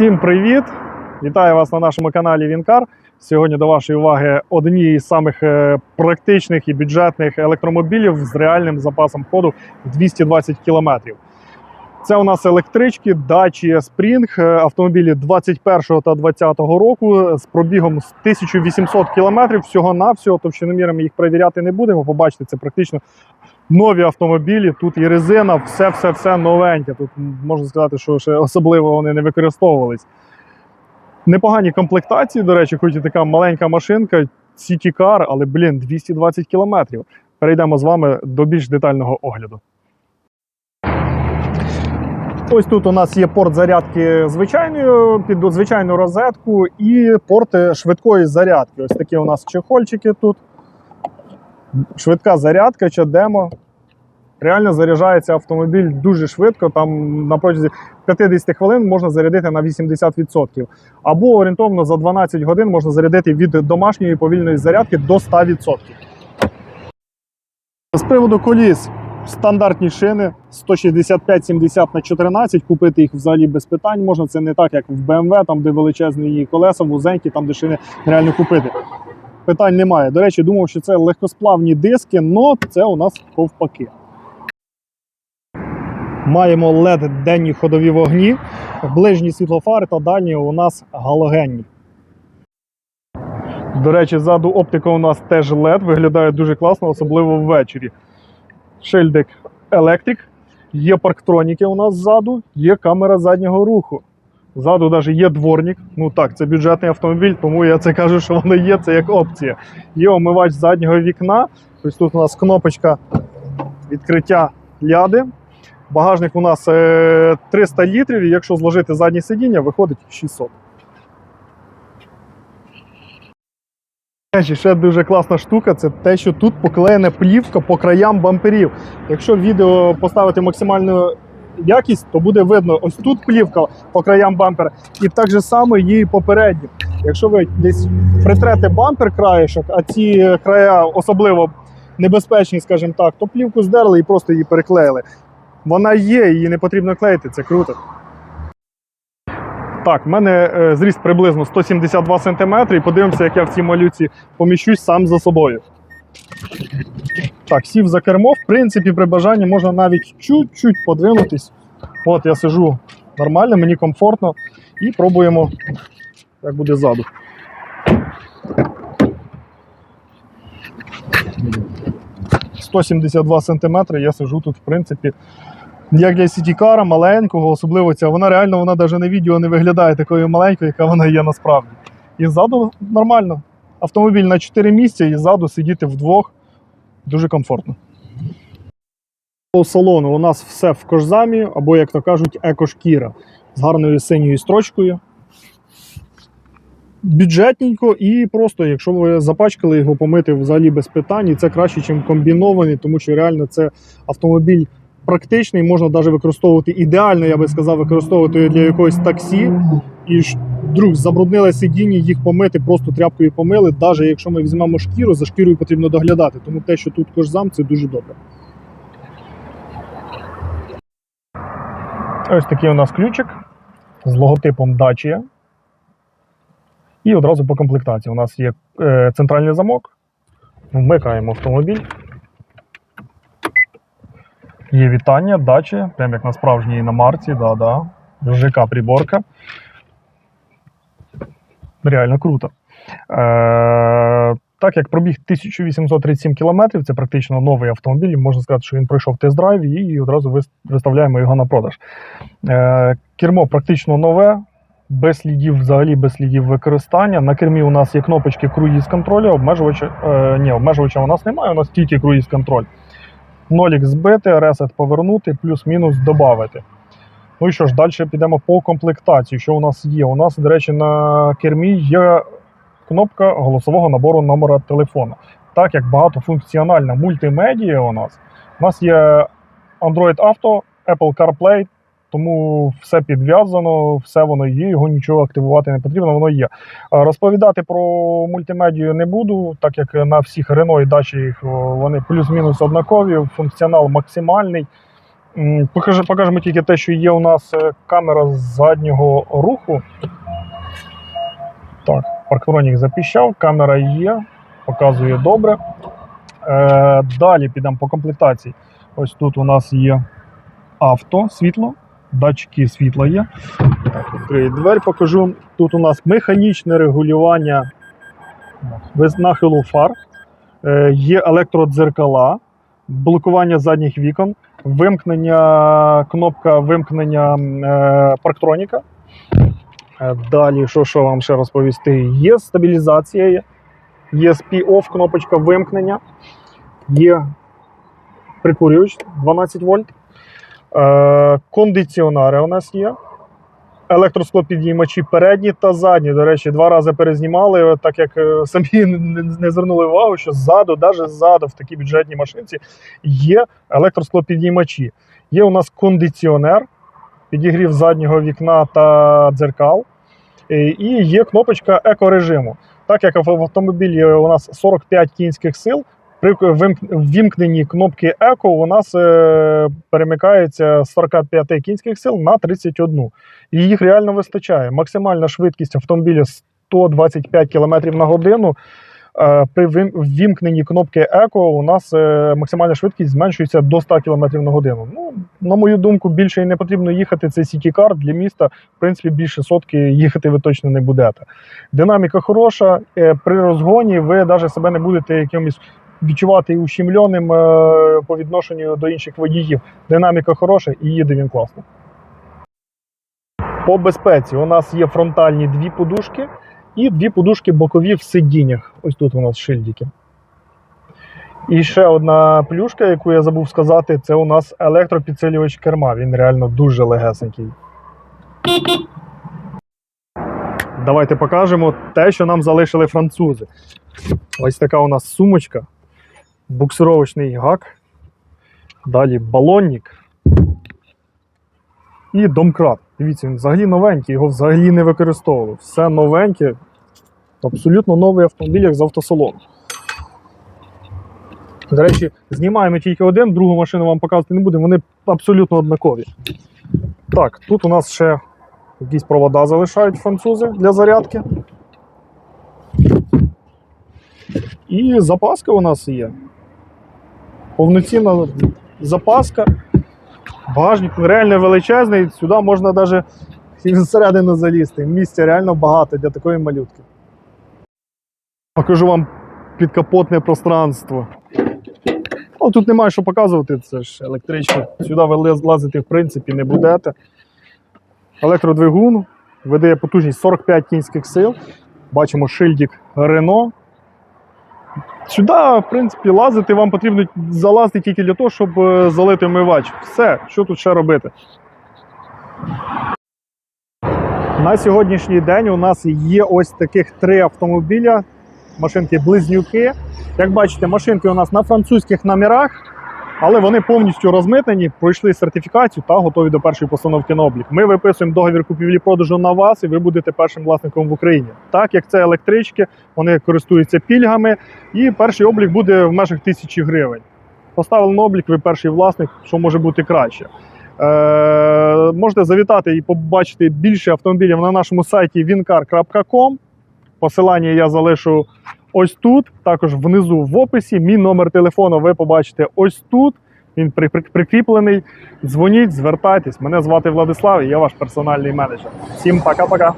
Всім привіт! Вітаю вас на нашому каналі Вінкар. Сьогодні до вашої уваги одні із самих е, практичних і бюджетних електромобілів з реальним запасом ходу в 220 км. Це у нас електрички Dacia Spring, е, автомобілі 21 та 20 року з пробігом з 1800 км всього-навсього. Товщиномірами їх перевіряти не будемо. Побачите, це практично нові автомобілі. Тут і резина, все-все-все новеньке. Тут можна сказати, що ще особливо вони не використовувались. Непогані комплектації, до речі, хоч і така маленька машинка, City Car, але, блін, 220 кілометрів. Перейдемо з вами до більш детального огляду. Ось тут у нас є порт зарядки звичайною під звичайну розетку і порт швидкої зарядки. Ось такі у нас чехольчики тут. Швидка зарядка, чи демо. Реально заряджається автомобіль дуже швидко. Там на протязі 50 хвилин можна зарядити на 80%. Або орієнтовно за 12 годин можна зарядити від домашньої повільної зарядки до 100%. З приводу коліс. Стандартні шини 165-70 на 14, купити їх взагалі без питань можна. Це не так, як в BMW, там де величезні колеса, вузенькі, там де шини нереально купити. Питань немає. До речі, думав, що це легкосплавні диски, але це у нас ковпаки. Маємо LED денні ходові вогні, ближні світлофари та дальні у нас галогенні. До речі, ззаду оптика у нас теж LED, виглядає дуже класно, особливо ввечері. Шильдик електрик, є парктроніки у нас ззаду, є камера заднього руху. Ззаду навіть є дворник. Ну так, це бюджетний автомобіль, тому я це кажу, що воно є, це як опція. Є омивач заднього вікна. Ось тут у нас кнопочка відкриття ляди. Багажник у нас е, 300 літрів, і якщо зложити заднє сидіння, виходить 600. Ще дуже класна штука це те, що тут поклеєна плівка по краям бамперів. Якщо відео поставити максимальну якість, то буде видно ось тут плівка по краям бампера, і так же само є і попередні. Якщо ви десь притрете бампер краєшок, а ці края особливо небезпечні, скажімо так, то плівку здерли і просто її переклеїли. Вона є, її не потрібно клеїти, це круто. Так, в мене е, зріст приблизно 172 см, і подивимося, як я в цій малюці поміщусь сам за собою. Так, сів за кермо, в принципі, при бажанні можна навіть чуть-чуть подвинутись. От я сижу нормально, мені комфортно. І пробуємо, як буде ззаду. «172 см, я сижу тут, в принципі, як для сітікара, маленького, особливо ця, вона реально вона навіть на відео не виглядає такою маленькою, яка вона є насправді. І ззаду нормально. Автомобіль на 4 місця, і ззаду сидіти вдвох дуже комфортно. По салону у нас все в кожзамі, або, як то кажуть, екошкіра з гарною синьою строчкою. Бюджетненько і просто, якщо ви запачкали його помити взагалі без питань, і це краще, ніж комбінований, тому що реально це автомобіль практичний, можна навіть використовувати ідеально, я би сказав, використовувати для якогось таксі. І ж друг забруднили сидіння, їх помити, просто тряпкою помили. Навіть якщо ми візьмемо шкіру, за шкірою потрібно доглядати. Тому те, що тут кожзам, це дуже добре. Ось такий у нас ключик з логотипом Dacia. І одразу по комплектації. У нас є е, центральний замок. Вмикаємо автомобіль. Є вітання, дачі, прям як на справжній іномарці, да-да. ЖК приборка. Реально круто. Е, так як пробіг 1837 км, це практично новий автомобіль. Можна сказати, що він пройшов тест-драйв і одразу виставляємо його на продаж. Е, кермо практично нове, без слідів, взагалі без слідів використання. На кермі у нас є кнопочки круїз контролю, обмежувача. Е, ні, обмежувача у нас немає, у нас тільки круїз контроль. Нолік збити, ресет повернути, плюс-мінус додати. Ну і що ж, далі підемо по комплектації. Що у нас є? У нас, до речі, на кермі є кнопка голосового набору номера телефона. Так як багатофункціональна мультимедія у нас, у нас є Android Auto, Apple CarPlay, тому все підв'язано, все воно є, його нічого активувати не потрібно, воно є. Розповідати про мультимедію не буду, так як на всіх Renault і о, вони плюс-мінус однакові, функціонал максимальний. Покажемо тільки те, що є у нас е, камера заднього руху. Так, парктронік запіщав, камера є, показує добре. Е, далі підемо по комплектації. Ось тут у нас є авто, світло, датчики світла є. Двері, покажу. Тут у нас механічне регулювання нахилу фар, е, є електродзеркала, блокування задніх вікон, вимкнення, кнопка вимкнення е, парктроніка. Е, Далі, що, що вам ще розповісти? Є стабілізація, є ESP-OFF, кнопочка вимкнення, є прикурювач 12 вольт. Е, кондиціонери у нас є. Електросклопідіймачі передні та задні. До речі, два рази перезнімали, так як е, самі не, звернули увагу, що ззаду, навіть ззаду, в такій бюджетній машинці, є електросклопідіймачі. Є у нас кондиціонер, підігрів заднього вікна та дзеркал. Е, І є кнопочка екорежиму. Так як в автомобілі у нас 45 кінських сил, при ввімкненні кнопки еко у нас е, перемикається з 45 кінських сил на 31. І їх реально вистачає. Максимальна швидкість автомобіля 125 км на годину. Е, При ввімкненні кнопки еко у нас е, максимальна швидкість зменшується до 100 км на годину. Ну, на мою думку, більше і не потрібно їхати. Це сіті-кар для міста. В принципі, більше сотки їхати ви точно не будете. Динаміка хороша. При розгоні ви навіть себе не будете якимось відчувати ущемленим е, по відношенню до інших водіїв. Динаміка хороша і їде він класно. По безпеці у нас є фронтальні дві подушки і дві подушки бокові в сидіннях. Ось тут у нас шильдики. І ще одна плюшка, яку я забув сказати, це у нас електропідсилювач керма. Він реально дуже легесенький. Давайте покажемо те, що нам залишили французи. Ось така у нас сумочка, буксировочний гак, далі балонник і домкрат. Дивіться, він взагалі новенький, його взагалі не використовували. Все новеньке, абсолютно новий автомобіль, як з автосалону. До речі, знімаємо тільки один, другу машину вам показувати не будемо, вони абсолютно однакові. Так, тут у нас ще якісь провода залишають французи для зарядки. І запаска у нас є. Повноцінна запаска. Багажник реально величезний, сюди можна навіть всередину залізти. Місця реально багато для такої малютки. Покажу вам підкапотне пространство. Ну, тут немає що показувати, це ж електричка. Сюди ви лазити в принципі не будете. Електродвигун видає потужність 45 кінських сил. Бачимо шильдик Renault. Сюди, в принципі, лазити вам потрібно залазити тільки для того, щоб е, залити омивач. Все, що тут ще робити. На сьогоднішній день у нас є ось таких три автомобіля. Машинки-близнюки. Як бачите, машинки у нас на французьких номерах, але вони повністю розмитнені, пройшли сертифікацію та готові до першої постановки на облік. Ми виписуємо договір купівлі-продажу на вас, і ви будете першим власником в Україні. Так як це електрички, вони користуються пільгами, і перший облік буде в межах тисячі гривень. Поставили на облік, ви перший власник, що може бути краще. Е, можете завітати і побачити більше автомобілів на нашому сайті wincar.com. Посилання я залишу ось тут. Також внизу в описі. Мій номер телефону ви побачите ось тут. Він при- при- прикріплений. Дзвоніть, звертайтесь. Мене звати Владислав, і я ваш персональний менеджер. Всім пока-пока.